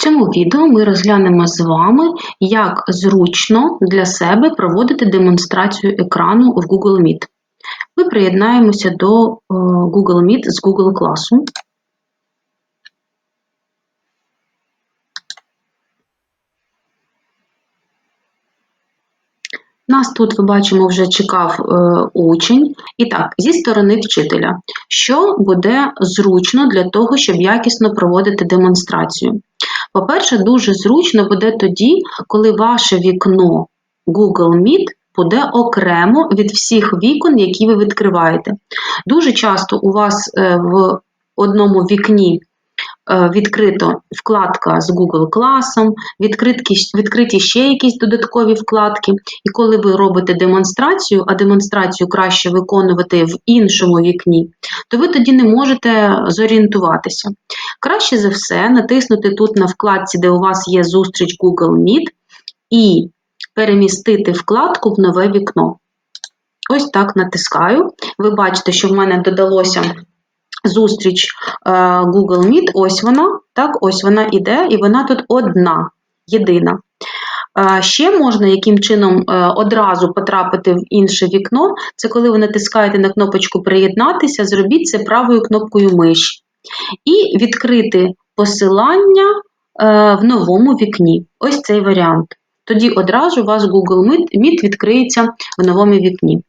Цьому відео ми розглянемо з вами, як зручно для себе проводити демонстрацію екрану в Google Meet. Ми приєднаємося до е, Google Meet з Google класу. Нас тут, ви бачимо, вже чекав е, учень. І так, зі сторони вчителя, що буде зручно для того, щоб якісно проводити демонстрацію. По-перше, дуже зручно буде тоді, коли ваше вікно Google Meet буде окремо від всіх вікон, які ви відкриваєте. Дуже часто у вас е, в одному вікні відкрито вкладка з Google класом, відкриті ще якісь додаткові вкладки. І коли ви робите демонстрацію, а демонстрацію краще виконувати в іншому вікні, то ви тоді не можете зорієнтуватися. Краще за все натиснути тут на вкладці, де у вас є зустріч Google Meet, і перемістити вкладку в нове вікно. Ось так натискаю. Ви бачите, що в мене додалося зустріч е, Google Meet. Ось вона, так, ось вона іде, і вона тут одна, єдина. Е, ще можна яким чином е, одразу потрапити в інше вікно. Це коли ви натискаєте на кнопочку Приєднатися, зробіть це правою кнопкою миші. І відкрити посилання в новому вікні. Ось цей варіант. Тоді одразу у вас Google Meet відкриється в новому вікні.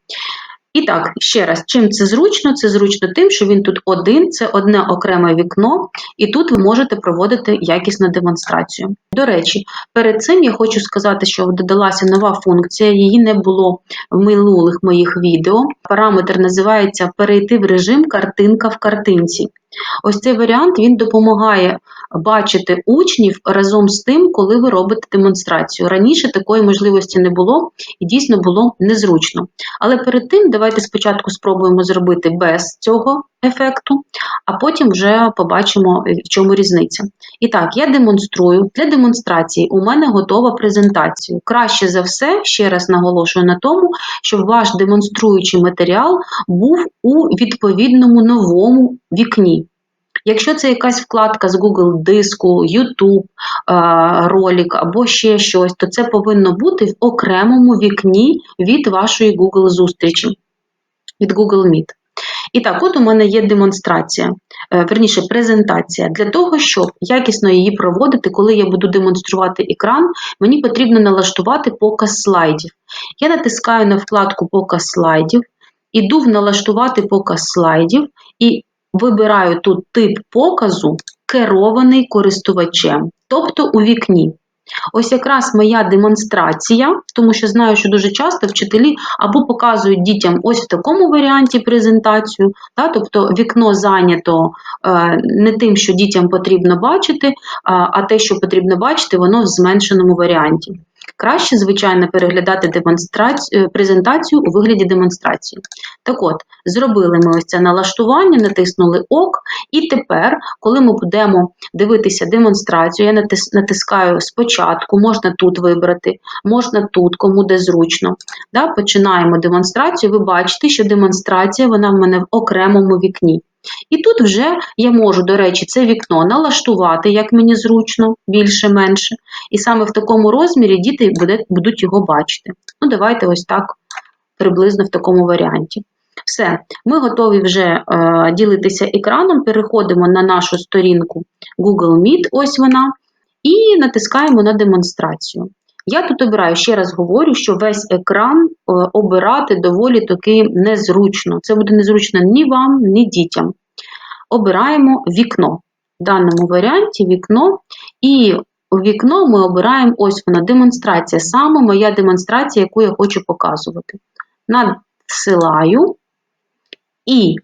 І так, ще раз, чим це зручно? Це зручно тим, що він тут один, це одне окреме вікно, і тут ви можете проводити якісну демонстрацію. До речі, перед цим я хочу сказати, що додалася нова функція, її не було в минулих моїх відео. Параметр називається Перейти в режим картинка в картинці. Ось цей варіант він допомагає бачити учнів разом з тим, коли ви робите демонстрацію. Раніше такої можливості не було і дійсно було незручно. Але перед тим давайте спочатку спробуємо зробити без цього ефекту, а потім вже побачимо, в чому різниця. І так, я демонструю. Для демонстрації у мене готова презентація. Краще за все, ще раз наголошую на тому, щоб ваш демонструючий матеріал був у відповідному новому вікні. Якщо це якась вкладка з Google диску, YouTube ролик або ще щось, то це повинно бути в окремому вікні від вашої Google зустрічі, від Google Meet. І так, от у мене є демонстрація, е, верніше презентація. Для того, щоб якісно її проводити, коли я буду демонструвати екран, мені потрібно налаштувати показ слайдів. Я натискаю на вкладку Показ слайдів, іду в налаштувати показ слайдів і вибираю тут тип показу керований користувачем, тобто у вікні. Ось якраз моя демонстрація, тому що знаю, що дуже часто вчителі або показують дітям ось в такому варіанті презентацію, та, тобто вікно зайнято е, не тим, що дітям потрібно бачити, а те, що потрібно бачити, воно в зменшеному варіанті. Краще, звичайно, переглядати демонстрацію, презентацію у вигляді демонстрації. Так от, зробили ми ось це налаштування, натиснули ОК, і тепер, коли ми будемо дивитися демонстрацію, я натискаю спочатку, можна тут вибрати, можна тут, кому де зручно. Да, Починаємо демонстрацію. Ви бачите, що демонстрація вона в мене в окремому вікні. І тут вже я можу, до речі, це вікно налаштувати, як мені зручно, більше-менше. І саме в такому розмірі діти будуть його бачити. Ну, давайте ось так приблизно в такому варіанті. Все, ми готові вже е, ділитися екраном, переходимо на нашу сторінку Google Meet, ось вона, і натискаємо на демонстрацію. Я тут обираю, ще раз говорю, що весь екран е, обирати доволі таки незручно. Це буде незручно ні вам, ні дітям. Обираємо вікно. В даному варіанті вікно. І вікно ми обираємо ось вона демонстрація. Саме моя демонстрація, яку я хочу показувати. Надсилаю. І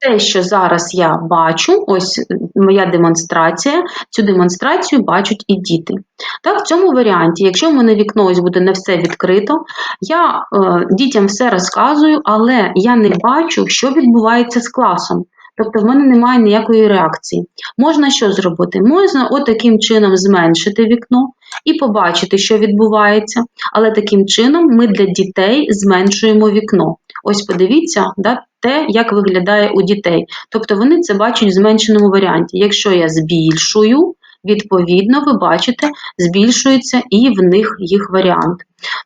те, що зараз я бачу, ось моя демонстрація, цю демонстрацію бачать і діти. Так, В цьому варіанті, якщо в мене вікно ось буде не все відкрито, я е, дітям все розказую, але я не бачу, що відбувається з класом. Тобто в мене немає ніякої реакції. Можна що зробити? Можна отаким чином зменшити вікно і побачити, що відбувається, але таким чином ми для дітей зменшуємо вікно. Ось подивіться, да, те, як виглядає у дітей. Тобто вони це бачать в зменшеному варіанті. Якщо я збільшую, відповідно, ви бачите, збільшується і в них їх варіант.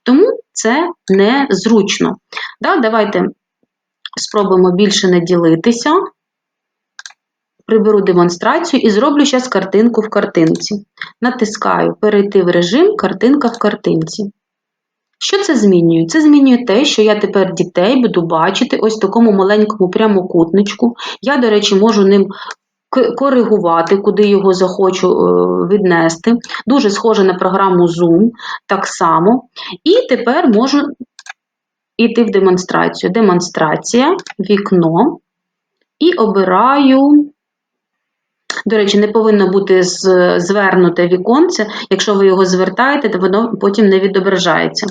Тому це незручно. Да, Давайте спробуємо більше не ділитися. Приберу демонстрацію і зроблю зараз картинку в картинці. Натискаю Перейти в режим картинка в картинці. Що це змінює? Це змінює те, що я тепер дітей буду бачити ось в такому маленькому прямокутничку. Я, до речі, можу ним коригувати, куди його захочу е, віднести. Дуже схоже на програму Zoom, так само. І тепер можу йти в демонстрацію. Демонстрація, вікно. І обираю. До речі, не повинно бути звернуте віконце. Якщо ви його звертаєте, то воно потім не відображається.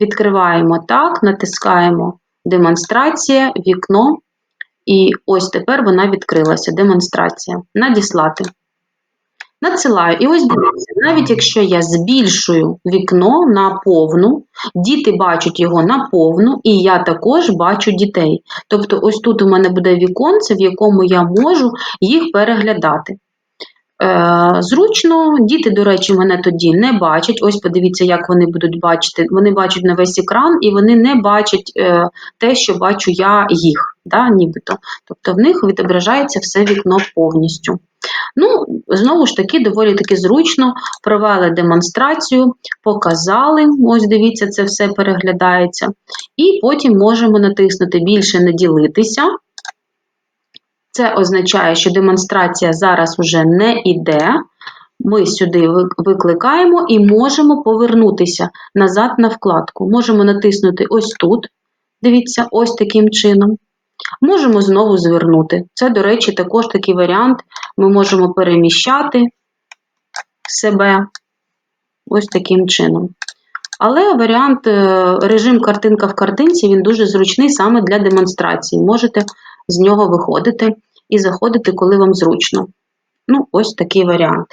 Відкриваємо так, натискаємо демонстрація, вікно. І ось тепер вона відкрилася. Демонстрація. Надіслати. Надсилаю. І ось дивіться, навіть якщо я збільшую вікно на повну, діти бачать його на повну, і я також бачу дітей. Тобто, ось тут у мене буде віконце, в якому я можу їх переглядати. Е, зручно, діти, до речі, мене тоді не бачать. Ось подивіться, як вони будуть бачити. Вони бачать на весь екран і вони не бачать е, те, що бачу я їх, да, нібито. Тобто в них відображається все вікно повністю. Ну, знову ж таки, доволі таки зручно провели демонстрацію, показали, ось дивіться, це все переглядається. І потім можемо натиснути більше не ділитися. Це означає, що демонстрація зараз уже не йде. Ми сюди викликаємо і можемо повернутися назад на вкладку. Можемо натиснути ось тут. Дивіться, ось таким чином. Можемо знову звернути. Це, до речі, також такий варіант. Ми можемо переміщати себе ось таким чином. Але варіант е, режим картинка в картинці він дуже зручний саме для демонстрації. Можете з нього виходити і заходити, коли вам зручно. Ну, ось такий варіант.